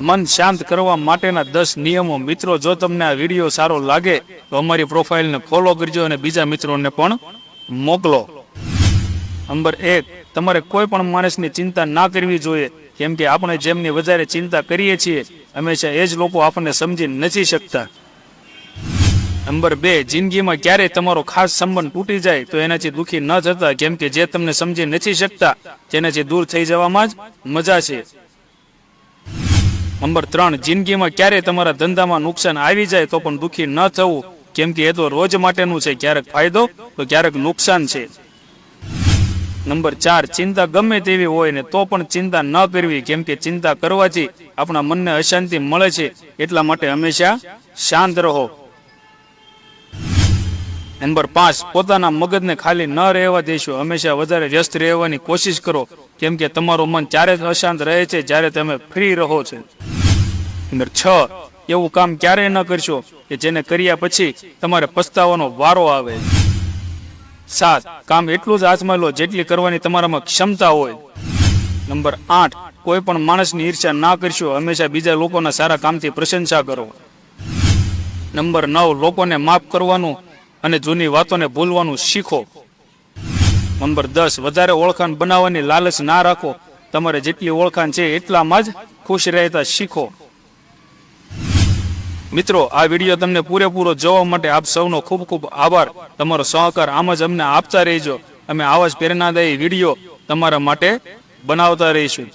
મન શાંત કરવા માટેના દસ નિયમો. મિત્રો, જો તમને આ વીડિયો સારો લાગે, તો અમારી પ્રોફાઇલને ફોલો કરજો અને બીજા મિત્રોને પણ મોકલો. નંબર એક, તમારે કોઈ પણ માણસની ચિંતા ના કરવી જોઈએ. કેમ કે આપણે જેમની વધારે ચિંતા કરીએ છીએ, હંમેશા એ જ લોકો આપણને સમજી નથી શકતા. નંબર બે, જિંદગીમાં ક્યારેય તમારો ખાસ સંબંધ તૂટી જાય તો એનાથી દુઃખી ન થતા, કેમ કે જે તમને સમજી નથી શકતા, તેનાથી દૂર થઈ જવામાં જ મજા છે. નંબર ત્રણ, જિંદગીમાં ક્યારેય તમારા ધંધામાં નુકસાન આવી જાય તો પણ દુઃખી ન થવું. કેમ કે એ તો રોજ માટેનું છે. ક્યારેક ફાયદો, તો ક્યારેક નુકસાન છે. નંબર ચાર, ચિંતા ગમે તેવી હોય ને તો પણ ચિંતા ન કરવી. કેમ કે ચિંતા કરવાથી આપણા મનને અશાંતિ મળે છે. એટલા માટે હંમેશા શાંત રહો. નંબર પાંચ, પોતાના મગજને ખાલી ન રહેવા દેશો. હંમેશા વધારે વ્યસ્ત રહેવાની કોશિશ કરો. કેમ કે તમારું મન ત્યારે જ અશાંત રહે છે જ્યારે તમે ફ્રી રહો છો. નંબર છ, એવું કામ ક્યારેય ન કરશો કે જેને કર્યા પછી તમારે પસ્તાવાનો વારો આવે. સાત, કામ એટલું જ હાથમાં લો જેટલી કરવાની તમારામાં ક્ષમતા હોય. નંબર આઠ, કોઈ પણ માણસની ઈર્ષ્યા ના કરશો. હંમેશા બીજા લોકોના સારા કામથી પ્રશંસા કરો. નંબર નવ, લોકોને માફ કરવાનું અને જૂની વાતોને ભૂલવાનું શીખો. નંબર દસ, વધારે ઓળખાણ બનાવવાની લાલચ ના રાખો. તમારે જેટલી ઓળખાણ છે એટલામાં જ ખુશ રહેતા શીખો. મિત્રો, આ વીડિયો તમને પૂરેપૂરો જોવા માટે આપ સૌનો ખૂબ ખૂબ આભાર. તમારો સહકાર આમ જ અમને આપતા રહેજો. અમે આવા જ પ્રેરણાદાયી વીડિયો તમારા માટે બનાવતા રહીશું.